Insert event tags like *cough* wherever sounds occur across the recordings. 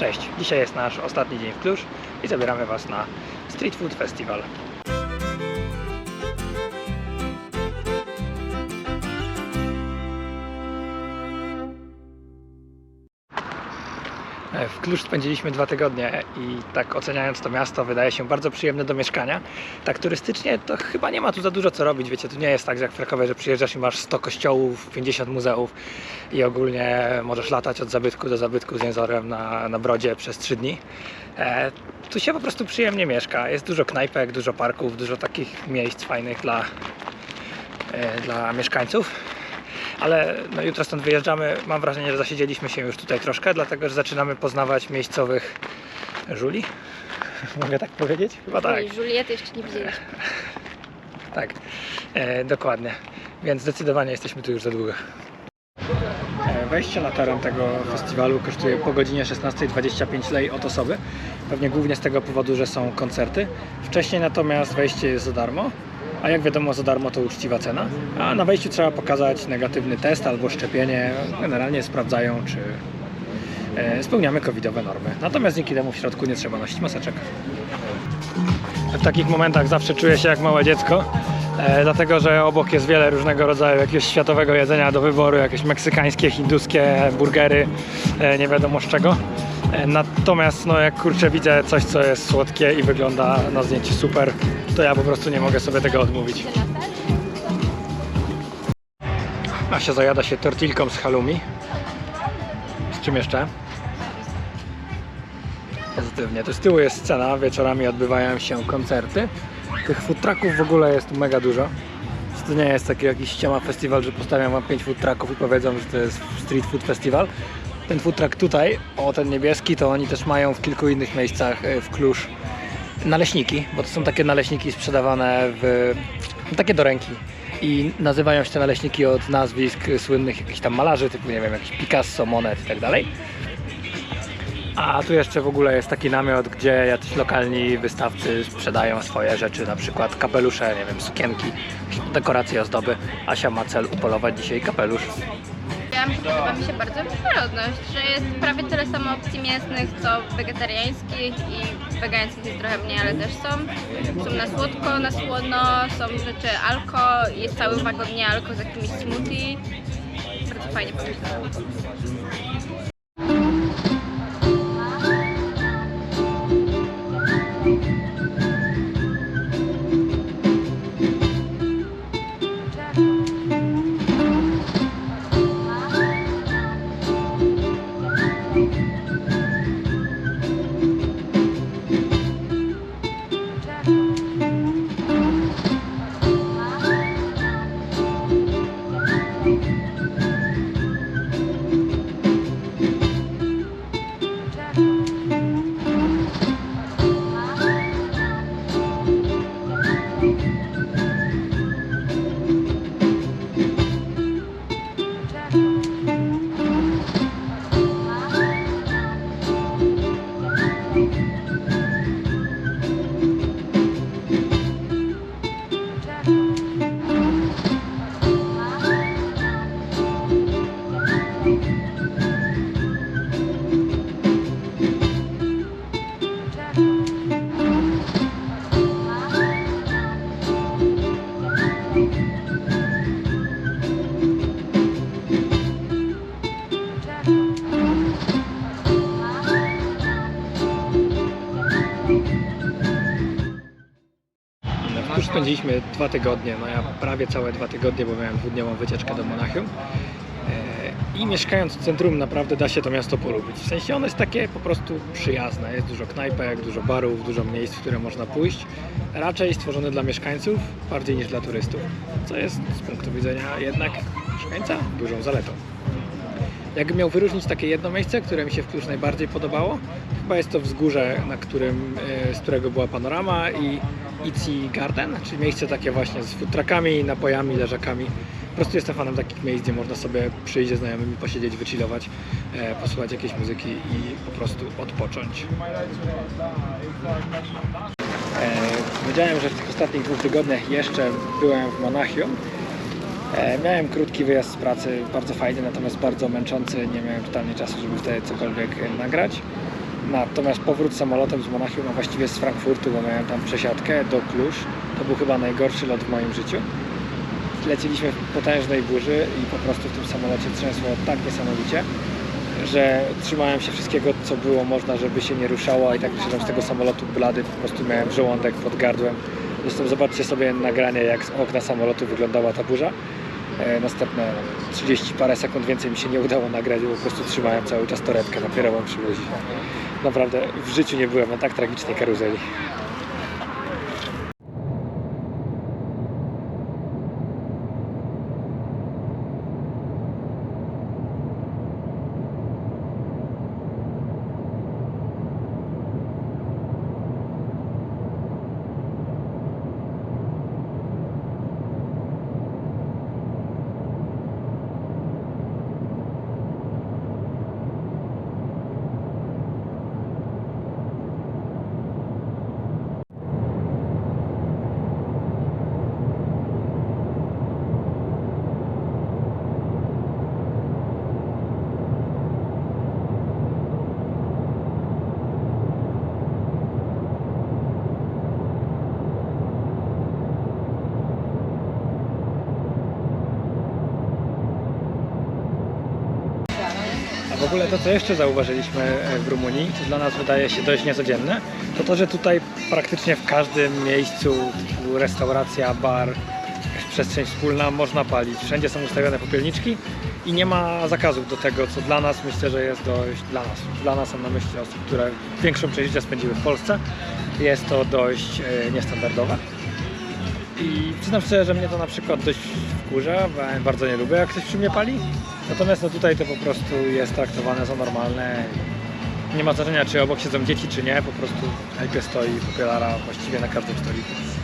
Cześć, dzisiaj jest nasz ostatni dzień w Klusz i zabieramy Was na Street Food Festival. W Klusz spędziliśmy dwa tygodnie i tak oceniając to miasto wydaje się bardzo przyjemne do mieszkania. Tak turystycznie to chyba nie ma tu za dużo co robić, wiecie, tu nie jest tak jak w Krakowie, że przyjeżdżasz i masz 100 kościołów, 50 muzeów i ogólnie możesz latać od zabytku do zabytku z jęzorem na, na brodzie przez 3 dni. E, tu się po prostu przyjemnie mieszka, jest dużo knajpek, dużo parków, dużo takich miejsc fajnych dla, e, dla mieszkańców. Ale no, jutro stąd wyjeżdżamy. Mam wrażenie, że zasiedzieliśmy się już tutaj troszkę, dlatego że zaczynamy poznawać miejscowych żuli. *laughs* Mogę tak powiedzieć? Chyba tak. Oj, Juliety jeszcze nie widzieliśmy. *laughs* Tak, e, dokładnie. Więc zdecydowanie jesteśmy tu już za długo. E, Wejście na teren tego festiwalu kosztuje po godzinie 16.25 lei od osoby. Pewnie głównie z tego powodu, że są koncerty. Wcześniej natomiast wejście jest za darmo. A jak wiadomo, za darmo to uczciwa cena. A na wejściu trzeba pokazać negatywny test albo szczepienie. Generalnie sprawdzają, czy e, spełniamy covidowe normy. Natomiast dzięki temu w środku nie trzeba nosić maseczek. W takich momentach zawsze czuję się jak małe dziecko, e, dlatego że obok jest wiele różnego rodzaju jakiegoś światowego jedzenia do wyboru, jakieś meksykańskie, hinduskie burgery, e, nie wiadomo z czego. E, natomiast no, jak kurczę widzę coś, co jest słodkie i wygląda na zdjęciu super, to ja po prostu nie mogę sobie tego odmówić. A się zajada się tortilką z halloumi. Z czym jeszcze? Pozytywnie. To z tyłu jest scena, wieczorami odbywają się koncerty. Tych food trucków w ogóle jest mega dużo. To nie jest taki jakiś ściema festiwal, że postawiam wam 5 food trucków i powiedzą, że to jest street food festival. Ten truck tutaj, o ten niebieski, to oni też mają w kilku innych miejscach e, w Klusz naleśniki, bo to są takie naleśniki sprzedawane w takie do ręki. I nazywają się te naleśniki od nazwisk słynnych jakichś tam malarzy, typu nie wiem, jakiś Picasso, Monet i tak dalej. A tu jeszcze w ogóle jest taki namiot, gdzie jacyś lokalni wystawcy sprzedają swoje rzeczy, na przykład kapelusze, nie wiem, sukienki, dekoracje, ozdoby. Asia ma cel upolować dzisiaj kapelusz. Ja podoba mi się bardzo różnorodność, że jest prawie tyle samo opcji mięsnych, co wegetariańskich i wegańskich jest trochę mniej, ale też są. Są na słodko, na słono, są rzeczy alko, jest cały wagon nie alko z jakimiś smoothie. Bardzo fajnie pomyślałam. Tuż spędziliśmy dwa tygodnie, no ja prawie całe dwa tygodnie, bo miałem dwudniową wycieczkę do Monachium. E, I mieszkając w centrum naprawdę da się to miasto polubić. W sensie ono jest takie po prostu przyjazne. Jest dużo knajpek, dużo barów, dużo miejsc, w które można pójść. Raczej stworzone dla mieszkańców bardziej niż dla turystów. Co jest z punktu widzenia jednak mieszkańca dużą zaletą. Jakbym miał wyróżnić takie jedno miejsce, które mi się w najbardziej podobało, chyba jest to wzgórze, na którym, e, z którego była panorama i Itzy Garden, czyli miejsce takie właśnie z futrakami, napojami, leżakami. Po prostu jestem fanem takich miejsc, gdzie można sobie przyjść ze znajomymi, posiedzieć, wychillować, e, posłuchać jakiejś muzyki i po prostu odpocząć. E, Powiedziałem, że w tych ostatnich dwóch tygodniach jeszcze byłem w Monachium. E, Miałem krótki wyjazd z pracy, bardzo fajny, natomiast bardzo męczący. Nie miałem totalnie czasu, żeby wtedy cokolwiek e, nagrać. Natomiast powrót samolotem z Monachium, a właściwie z Frankfurtu, bo miałem tam przesiadkę do Kluż, to był chyba najgorszy lot w moim życiu. Lecieliśmy w potężnej burzy i po prostu w tym samolocie trzęsło tak niesamowicie, że trzymałem się wszystkiego, co było można, żeby się nie ruszało, i tak wyszedłem z tego samolotu blady, po prostu miałem żołądek pod gardłem. Zresztą zobaczcie sobie nagranie, jak z okna samolotu wyglądała ta burza. E, Następne 30 parę sekund więcej mi się nie udało nagrać, bo po prostu trzymałem cały czas torebkę napierową przy buzi. Naprawdę w życiu nie byłem na tak tragicznej karuzeli. Ogóle to, co jeszcze zauważyliśmy e, w Rumunii, co dla nas wydaje się dość niecodzienne, to to, że tutaj praktycznie w każdym miejscu, typu restauracja, bar, przestrzeń wspólna, można palić. Wszędzie są ustawione popielniczki i nie ma zakazów do tego, co dla nas myślę, że jest dość, dla nas, dla nas mam na myśli osób, które większą część życia spędziły w Polsce, jest to dość e, niestandardowe. I przyznam szczerze, że mnie to na przykład dość wkurza, bardzo nie lubię jak ktoś przy mnie pali. Natomiast no tutaj to po prostu jest traktowane za normalne. Nie ma znaczenia czy obok siedzą dzieci czy nie, po prostu najpierw stoi popielara właściwie na każdym stoliku.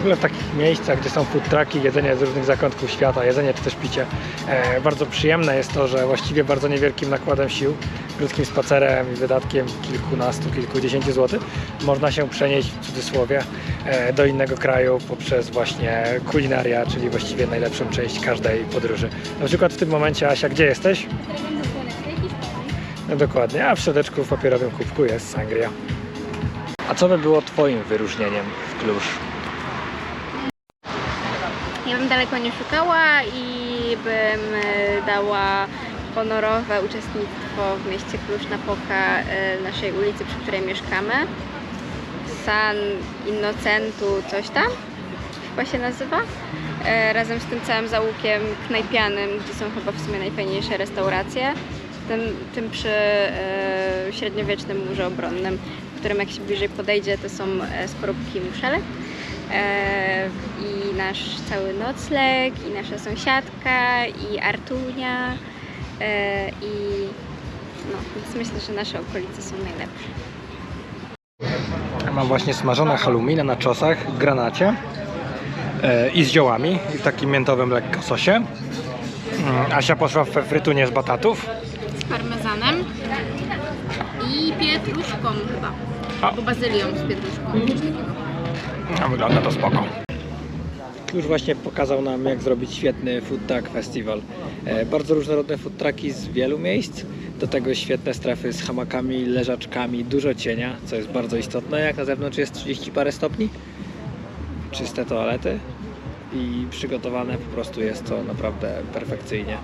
Ogóle w takich miejscach, gdzie są food trucki, jedzenie z różnych zakątków świata, jedzenie czy też picie, e, bardzo przyjemne jest to, że właściwie bardzo niewielkim nakładem sił, krótkim spacerem i wydatkiem kilkunastu, kilkudziesięciu złotych można się przenieść w cudzysłowie e, do innego kraju poprzez właśnie kulinaria, czyli właściwie najlepszą część każdej podróży. Na przykład w tym momencie, Asia, gdzie jesteś? No dokładnie, a w środeczku w papierowym kubku jest sangria. A co by było Twoim wyróżnieniem w Kluż? Daleko nie szukała i bym e, dała honorowe uczestnictwo w mieście Cluj-Napoca e, naszej ulicy, przy której mieszkamy. San Innocentu coś tam chyba się nazywa. E, Razem z tym całym załukiem knajpianym, gdzie są chyba w sumie najfajniejsze restauracje. Tym, tym przy średniowiecznym murze obronnym, w którym jak się bliżej podejdzie, to są skorupki muszelek. E, i nasz cały nocleg, i nasza sąsiadka, i Artunia, e, i no, więc myślę, że nasze okolice są najlepsze. Mam właśnie smażone halloumi na czosach, granacie e, i z ziołami i w takim miętowym lekko sosie. Mm, Asia poszła we frytunie z batatów. Z parmezanem i pietruszką chyba. A. Albo bazylią z pietruszką, coś A wygląda to spoko. Już właśnie pokazał nam, jak zrobić świetny food truck festival. E, bardzo różnorodne food trucki z wielu miejsc. Do tego świetne strefy z hamakami, leżaczkami, dużo cienia, co jest bardzo istotne, jak na zewnątrz jest 30 parę stopni. Czyste toalety i przygotowane po prostu jest to naprawdę perfekcyjnie.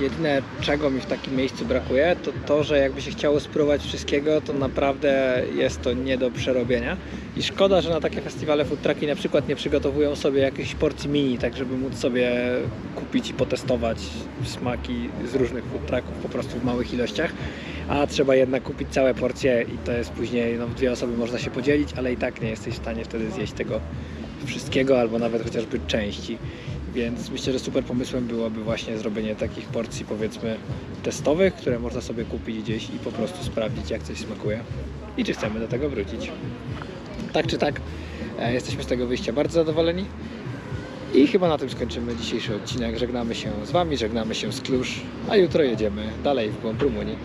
Jedyne czego mi w takim miejscu brakuje, to to, że jakby się chciało spróbować wszystkiego, to naprawdę jest to nie do przerobienia. I szkoda, że na takie festiwale food trucki na przykład nie przygotowują sobie jakiejś porcji mini, tak żeby móc sobie kupić i potestować smaki z różnych food trucków po prostu w małych ilościach. A trzeba jednak kupić całe porcje i to jest później, no dwie osoby można się podzielić, ale i tak nie jesteś w stanie wtedy zjeść tego wszystkiego albo nawet chociażby części. Więc myślę, że super pomysłem byłoby właśnie zrobienie takich porcji powiedzmy testowych, które można sobie kupić gdzieś i po prostu sprawdzić jak coś smakuje i czy chcemy do tego wrócić. Tak czy tak, e, jesteśmy z tego wyjścia bardzo zadowoleni. I chyba na tym skończymy dzisiejszy odcinek. Żegnamy się z Wami, żegnamy się z Kluż, a jutro jedziemy dalej w głąb Rumunii.